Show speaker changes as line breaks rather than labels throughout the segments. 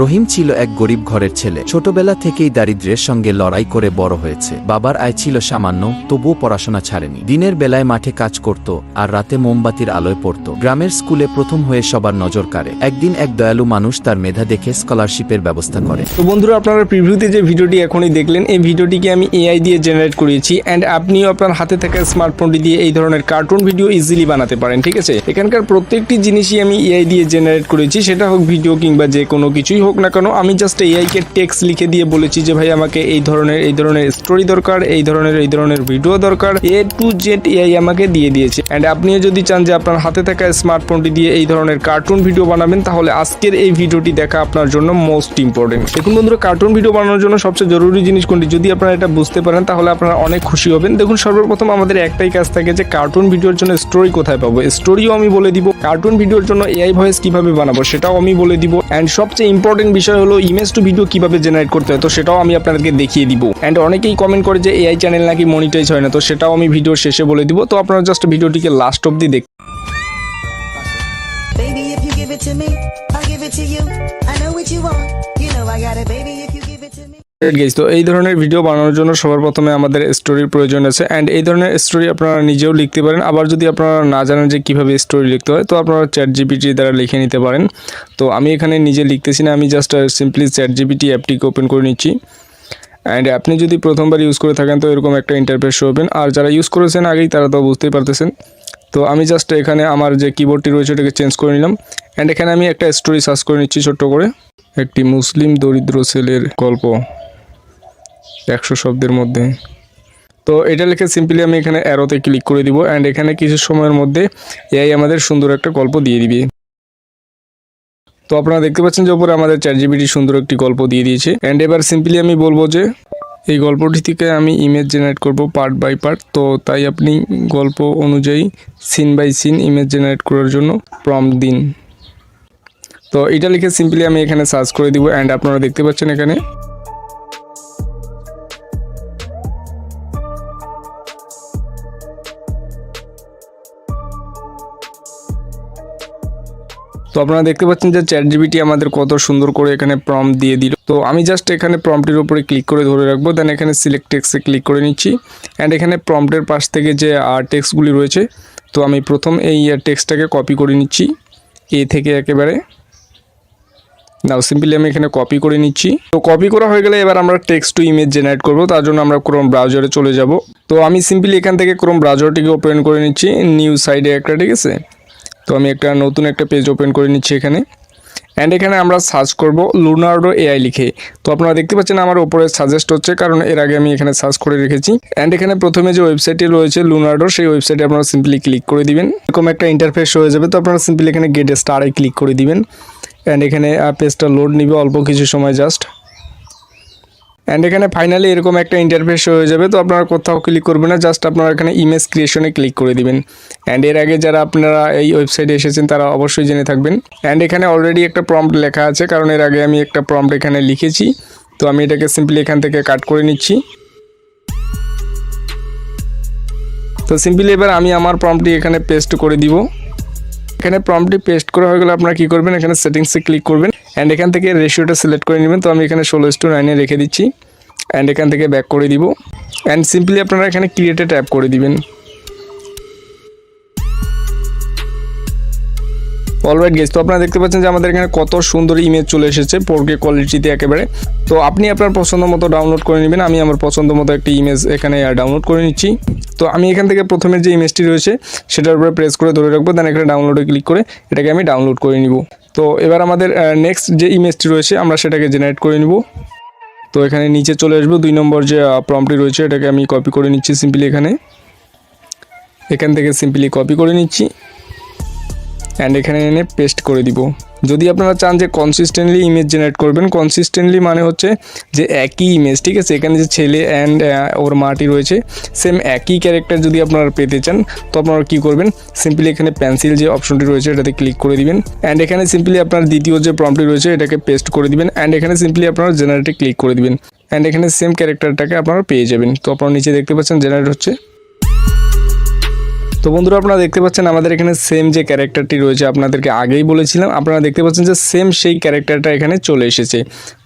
রহিম ছিল এক গরিব ঘরের ছেলে। ছোটবেলা থেকেই দারিদ্র্যের সঙ্গে লড়াই করে বড় হয়েছে। বাবার আয় ছিল সামান্য, তবুও পড়াশোনা ছাড়েনি। দিনের বেলায় মাঠে কাজ করত আর রাতে মোমবাতির আলোয় পড়ত। গ্রামের স্কুলে প্রথম হয়ে সবার নজর কাড়ে। একদিন এক দয়ালু মানুষ তার মেধা দেখে স্কলারশিপের ব্যবস্থা করে।
তো বন্ধুরা, আপনারা প্রিভিউতে যে ভিডিওটি এখনই দেখলেন, এই ভিডিওটিকে আমি এআই দিয়ে জেনারেট করেছি অ্যান্ড আপনিও আপনার হাতে থাকা স্মার্টফোনটি দিয়ে এই ধরনের কার্টুন ভিডিও ইজিলি বানাতে পারেন, ঠিক আছে? এখানকার প্রত্যেকটি জিনিসই আমি এআই দিয়ে জেনারেট করেছি, সেটা হোক ভিডিও কিংবা যে কোনো কিছুই হোক না কেন, আমি জাস্ট এআইকে টেক্সট লিখে দিয়ে বলেছি যে, ভাই, আমাকে এই ধরনের এই ধরনের স্টোরি দরকার, এই ধরনের এই ধরনের ভিডিও দরকার। এ টু জেড এআই আমাকে দিয়ে দিয়েছে। অ্যান্ড আপনিও যদি চান যে, আপনার হাতে থাকা স্মার্টফোনটি দিয়ে এই ধরনের কার্টুন ভিডিও বানাবেন, তাহলে আজকের এই ভিডিওটি দেখা আপনার জন্য মোস্ট ইম্পর্টেন্ট দেখুন বন্ধুরা কার্টুন ভিডিও বানানোর জন্য সবচেয়ে জরুরি জিনিস কোনটি? যদি আপনারা এটা বুঝতে পারেন, তাহলে আপনারা অনেক খুশি হবেন। দেখুন, সর্বপ্রথম আমাদের একটাই কাজ থাকে যে কার্টুন ভিডিওর জন্য স্টোরি কোথায় পাবো? স্টোরিও আমি বলে দিব কার্টুন ভিডিওর জন্য এআই ভয়েস কীভাবে বানাবো, সেটাও আমি বলে দিব। অ্যান্ড সবচেয়ে ইম্পর্টেন্ট বিষয় হলো ইমেজ টু ভিডিও কীভাবে জেনারেট করতে হয় তো সেটাও আমি আপনাদেরকে দেখিয়ে দিব অ্যান্ড অনেকেই কমেন্ট করে যে এআই চ্যানেল নাকি মনিটাইজ হয় না তো সেটাও আমি ভিডিওর শেষে বলে দিব তো আপনারা জাস্ট ভিডিওটিকে লাস্ট অব্দি দেখ
to me, give it to you. I know what you want. You know I got it, baby,
গেছি তো এই ধরনের ভিডিও বানানোর জন্য সবার প্রথমে আমাদের স্টোরির প্রয়োজন আছে অ্যান্ড এই ধরনের স্টোরি আপনারা নিজেও লিখতে পারেন। আবার যদি আপনারা না জানেন যে কীভাবে স্টোরি লিখতে হয়, তো আপনারা চ্যাট জিপিটি দ্বারা লিখে নিতে পারেন। তো আমি এখানে নিজে লিখতেছি না, আমি জাস্ট সিম্পলি চ্যাট জিপিটি অ্যাপটিকে ওপেন করে নিচ্ছি। অ্যান্ড আপনি যদি প্রথমবার ইউজ করে থাকেন, তো এরকম একটা ইন্টারফেস হবেন আর যারা ইউজ করেছেন আগেই, তারা তো বুঝতেই পারতেছেন। তো আমি জাস্ট এখানে আমার যে কিবোর্ডটি রয়েছে, ওটাকে চেঞ্জ করে নিলাম। অ্যান্ড এখানে আমি একটা স্টোরি সার্চ করে নিচ্ছি ছোট্ট করে। একটি মুসলিম দরিদ্র ছেলের গল্প। একশো শব্দের মধ্যে। তো এটা লিখে সিম্পলি আমি এখানে অ্যারোতে ক্লিক করে দিব অ্যান্ড এখানে কিছু সময়ের মধ্যে এআই আমাদের সুন্দর একটা গল্প দিয়ে দিবে। তো আপনারা দেখতে পাচ্ছেন যে ওপরে আমাদের চ্যাট জিবিটি সুন্দর একটি গল্প দিয়ে দিয়েছে। অ্যান্ড এবার সিম্পলি আমি বলব যে এই গল্পটি থেকে আমি ইমেজ জেনারেট করব পার্ট বাই পার্ট তো তাই আপনি গল্প অনুযায়ী scene by scene image generate করার জন্য প্রম দিন। তো এটা লিখে সিম্পলি আমি এখানে সার্চ করে দিব অ্যান্ড আপনারা দেখতে পাচ্ছেন এখানে তো আপনারা দেখতে পাচ্ছেন যে চ্যাট জিবিটি আমাদের কত সুন্দর করে এখানে প্রম দিয়ে দিল। তো আমি জাস্ট এখানে প্রম্পটির উপরে ক্লিক করে ধরে রাখব দেন এখানে সিলেক্ট টেক্সে ক্লিক করে নিচ্ছি। অ্যান্ড এখানে প্রম্পটের পাশ থেকে যে টেক্সটগুলি রয়েছে, তো আমি প্রথম এই টেক্সটটাকে কপি করে নিচ্ছি। এ থেকে একেবারে। নাও সিম্পলি আমি এখানে কপি করে নিচ্ছি। তো কপি করা হয়ে গেলে এবার আমরা টেক্সট টু ইমেজ জেনারেট করব, তার জন্য আমরা ক্রোম ব্রাউজারে চলে যাব। তো আমি সিম্পলি এখান থেকে ক্রোম ব্রাউজারটিকে ওপেন করে নিচ্ছি নিউ সাইডে একটা, ঠিক আছে? তো আমি একটা নতুন একটা পেজ ওপেন করে নিচ্ছি এখানে। অ্যান্ড এখানে আমরা সার্চ করব লুনার্ডো এআই লিখে। তো আপনারা দেখতে পাচ্ছেন আমার ওপরে সাজেস্ট হচ্ছে, কারণ এর আগে আমি এখানে সার্চ করে রেখেছি। অ্যান্ড এখানে প্রথমে যে ওয়েবসাইটটি রয়েছে লুনার্ডো সেই ওয়েবসাইটে আপনারা সিম্পলি ক্লিক করে দিবেন। এরকম একটা ইন্টারফেস হয়ে যাবে, তো আপনারা সিম্পলি এখানে গেট স্টারে ক্লিক করে দিবেন। অ্যান্ড এখানে পেজটা লোড নিবে অল্প কিছু সময় জাস্ট অ্যান্ড এখানে ফাইনালি এরকম একটা ইন্টারফেস হয়ে যাবে, তো আপনারা কোথাও ক্লিক করবেন না জাস্ট আপনারা এখানে ইমেজ ক্রিয়েশনে ক্লিক করে দিবেন। অ্যান্ড এর আগে যারা আপনারা এই ওয়েবসাইটে এসেছেন, তারা অবশ্যই জেনে থাকবেন। অ্যান্ড এখানে অলরেডি একটা প্রম্পট লেখা আছে, কারণ এর আগে আমি একটা প্রম্পট এখানে লিখেছি। তো আমি এটাকে সিম্পলি এখান থেকে কাট করে নিচ্ছি। তো সিম্পলি এবার আমি আমার প্রম্পটি এখানে পেস্ট করে দিব। এখানে প্রম্পটি পেস্ট করা হয়ে গেলে আপনারা কী করবেন? এখানে সেটিংসে ক্লিক করবেন অ্যান্ড এখান থেকে রেশিওটা সিলেক্ট করে নেবেন। তো আমি এখানে ষোলো টু নাইনে রেখে দিচ্ছি অ্যান্ড এখান থেকে ব্যাক করে দিব। অ্যান্ড সিম্পলি আপনারা এখানে ক্রিয়েটে ট্যাপ করে দিবেন। অলরাইট গেস তো আপনারা দেখতে পাচ্ছেন যে আমাদের এখানে কত সুন্দর ইমেজ চলে এসেছে ফোরকে কোয়ালিটিতে একেবারে। তো আপনি আপনার পছন্দ মতো ডাউনলোড করে নেবেন, আমি আমার পছন্দ মতো একটি ইমেজ এখানে ডাউনলোড করে নিচ্ছি। তো আমি এখান থেকে প্রথমে যে ইমেজটি রয়েছে, সেটার উপরে প্রেস করে ধরে রাখব দেন এখানে ডাউনলোডে ক্লিক করে এটাকে আমি ডাউনলোড করে নিব। তো এবার আমাদের নেক্সট যে ইমেজটি রয়েছে, আমরা সেটাকে জেনারেট করে নিব। তো এখানে নিচে চলে আসব, দুই নম্বর যে প্রম্পটি রয়েছে, এটাকে আমি কপি করে নিচ্ছি সিম্পলি এখানে। এখান থেকে সিম্পলি কপি করে নিচ্ছি। অ্যান্ড এখানে এনে পেস্ট করে দিব। যদি আপনারা চান যে কনসিস্টেন্টলি ইমেজ জেনারেট করবেন কনসিস্টেন্টলি মানে হচ্ছে যে একই ইমেজ ঠিক আছে? এখানে যে ছেলে অ্যান্ড ওর মাটি রয়েছে সেম একই ক্যারেক্টার যদি আপনারা পেতে চান, তো আপনারা কী করবেন? সিম্পলি এখানে পেন্সিল যে অপশনটি রয়েছে, এটাতে ক্লিক করে দিবেন। অ্যান্ড এখানে সিম্পলি আপনার দ্বিতীয় যে প্রম্পটি রয়েছে, এটাকে পেস্ট করে দিবেন। অ্যান্ড এখানে সিম্পলি আপনারা জেনারেটে ক্লিক করে দিবেন। অ্যান্ড এখানে সেম ক্যারেক্টারটাকে আপনারা পেয়ে যাবেন। তো আপনারা নিচে দেখতে পাচ্ছেন জেনারেট হচ্ছে তো বন্ধুরা আপনারা দেখতে পাচ্ছেন আমাদের এখানে সেম যে ক্যারেক্টারটি রয়েছে, আপনাদেরকে আগেই বলেছিলাম, আপনারা দেখতে পাচ্ছেন যে সেম সেই ক্যারেক্টারটা এখানে চলে এসেছে।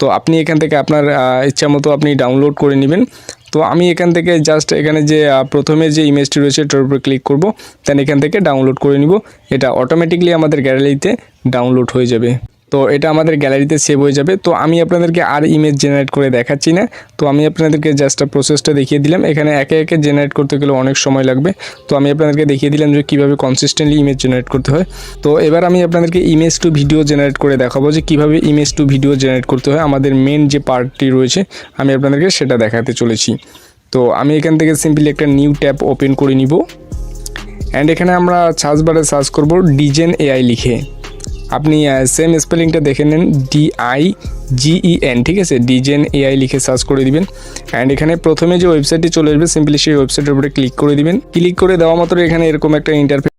তো আপনি এখান থেকে আপনার ইচ্ছা মতো আপনি ডাউনলোড করে নেবেন। তো আমি এখান থেকে জাস্ট এখানে যে প্রথমে যে ইমেজটি রয়েছে, এটার উপরে ক্লিক করব দেন এখান থেকে ডাউনলোড করে নিব। এটা অটোমেটিকলি আমাদের গ্যালারিতে ডাউনলোড হয়ে যাবে। তো এটা আমাদের গ্যালারিতে সেভ হয়ে যাবে। তো আমি আপনাদেরকে আর ইমেজ জেনারেট করে দেখাচ্ছি না। তো আমি আপনাদেরকে জাস্ট প্রসেসটা দেখিয়ে দিলাম। এখানে একে একে জেনারেট করতে গেলে অনেক সময় লাগবে। তো আমি আপনাদেরকে দেখিয়ে দিলাম যে কীভাবে কনসিস্টেন্টলি ইমেজ জেনারেট করতে হয়। তো এবার আমি আপনাদেরকে ইমেজ টু ভিডিও জেনারেট করে দেখাবো যে কীভাবে ইমেজ টু ভিডিও জেনারেট করতে হয়। আমাদের মেন যে পার্টটি রয়েছে, আমি আপনাদেরকে সেটা দেখাতে চলেছি। তো আমি এখান থেকে সিম্পলি একটা নিউ ট্যাব ওপেন করে নিব। অ্যান্ড এখানে আমরা সার্চ বারে সার্চ করব ডিজেন এআই লিখে। আপনি সেম স্পেলিংটা দেখে নেন ডি আই ই এন ঠিক আছে? ডিজেন এআই লিখে সার্চ করে দিবেন। অ্যান্ড এখানে প্রথমে যে ওয়েবসাইটটি চলে আসবে সিম্পলি সেই ওয়েবসাইটের উপরে ক্লিক করে দিবেন। ক্লিক করে দেওয়া মাত্র এখানে এরকম একটা ইন্টারফেস